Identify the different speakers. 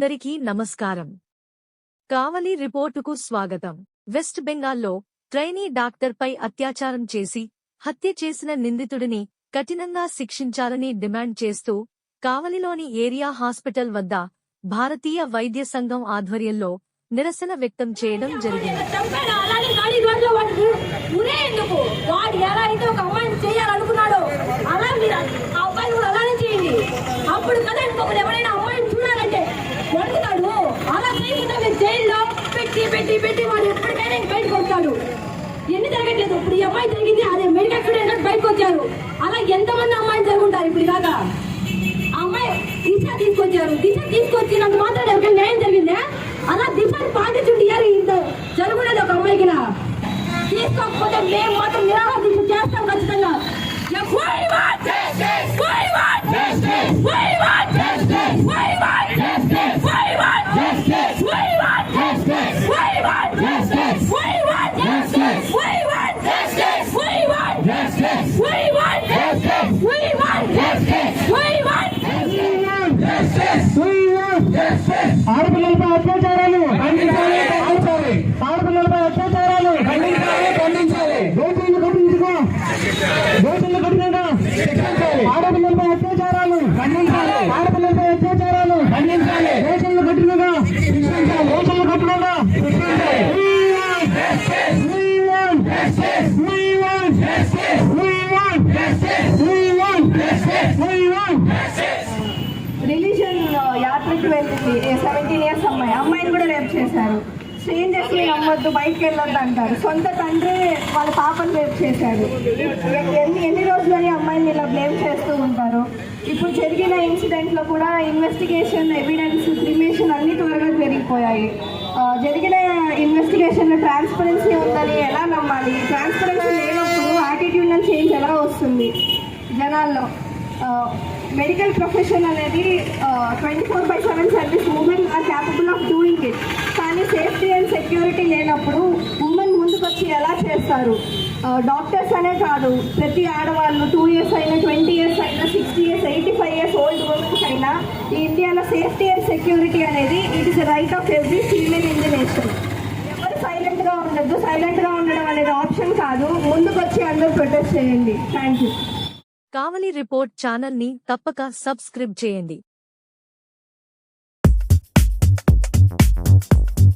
Speaker 1: అందరికీ నమస్కారం. కావలి రిపోర్టుకు స్వాగతం. వెస్ట్ బెంగాల్లో ట్రైనీ డాక్టర్పై అత్యాచారం చేసి హత్య చేసిన నిందితుడిని కఠినంగా శిక్షించాలని డిమాండ్ చేస్తూ కావలిలోని ఏరియా హాస్పిటల్ వద్ద భారతీయ వైద్య సంఘం ఆధ్వర్యంలో నిరసన వ్యక్తం చేయడం జరిగింది.
Speaker 2: అలా చేయకుండా మీరు జైల్లో పెట్టి పెట్టి పెట్టి వాడు ఎప్పటికైనా బయటకు వస్తాడు. ఎన్ని జరగట్లేదు. ఇప్పుడు ఈ అమ్మాయి జరిగింది అదే మెడికల్ స్టూడెంట్ బయటకు వచ్చారు. అలా ఎంతమంది అమ్మాయిలు జరుగుంటారు ఇప్పుడు దాకా ఆ అమ్మాయి దిశ తీసుకొచ్చారు. దిశ తీసుకొచ్చినంత మాత్రం ఎవరికైనా న్యాయం జరిగిందా? అలా దిశని పాటించుంటే ఇంత జరుగుండదు ఒక అమ్మాయికి తీసుకోకపోతే మేము మాత్రం నిరాహార
Speaker 3: ఆడపిల్లలపై అత్యాచారాలు ఆడపిల్లలపై అత్యాచారాలు దోషులు కట్టించుకో దోషులు
Speaker 4: కట్టిన
Speaker 3: ఆడపిల్లలపై అత్యాచారాలు
Speaker 4: ఖండించాలి.
Speaker 5: వెళ్ళింది సెవెంటీన్ ఇయర్స్ అమ్మాయి. అమ్మాయిని కూడా రేపు చేశారు. స్ట్రేంజర్స్ని నమ్మొద్దు బయటకు వెళ్ళొద్దు అంటారు. సొంత తండ్రి వాళ్ళ పాపను రేపు చేశారు ఎన్ని ఎన్ని రోజులని అమ్మాయిని ఇలా బ్లేమ్ చేస్తూ ఉంటారు? ఇప్పుడు జరిగిన ఇన్సిడెంట్లో కూడా ఇన్వెస్టిగేషన్ ఎవిడెన్స్ క్రిమేషన్ అన్ని త్వరగా జరిగిపోయాయి. జరిగిన ఇన్వెస్టిగేషన్లో ట్రాన్స్పరెన్సీ ఉందని ఎలా నమ్మాలి? ట్రాన్స్పరెన్సీ లేనప్పుడు యాటిట్యూడ్ చేంజ్ ఎలా వస్తుంది జనాల్లో? మెడికల్ ప్రొఫెషన్ అనేది twenty four by seven service women are capable of doing it కానీ సేఫ్టీ అండ్ సెక్యూరిటీ లేనప్పుడు ఉమెన్ ముందుకొచ్చి ఎలా చేస్తారు? డాక్టర్స్ అనే కాదు. ప్రతి ఆడవాళ్ళు టూ ఇయర్స్ అయినా ట్వంటీ ఇయర్స్ అయినా sixty years eighty five years old womens అయినా ఈ ఇండియాలో సేఫ్టీ అండ్ సెక్యూరిటీ అనేది it is right of every female in the nation ఎవరు సైలెంట్గా ఉండద్దు. సైలెంట్గా ఉండడం అనేది ఆప్షన్ కాదు. ముందుకొచ్చి అందరూ ప్రొటెస్ట్ చేయండి. థ్యాంక్ యూ
Speaker 1: కావలి రిపోర్ట్ ఛానల్ని తప్పక సబ్స్క్రైబ్ చేయండి.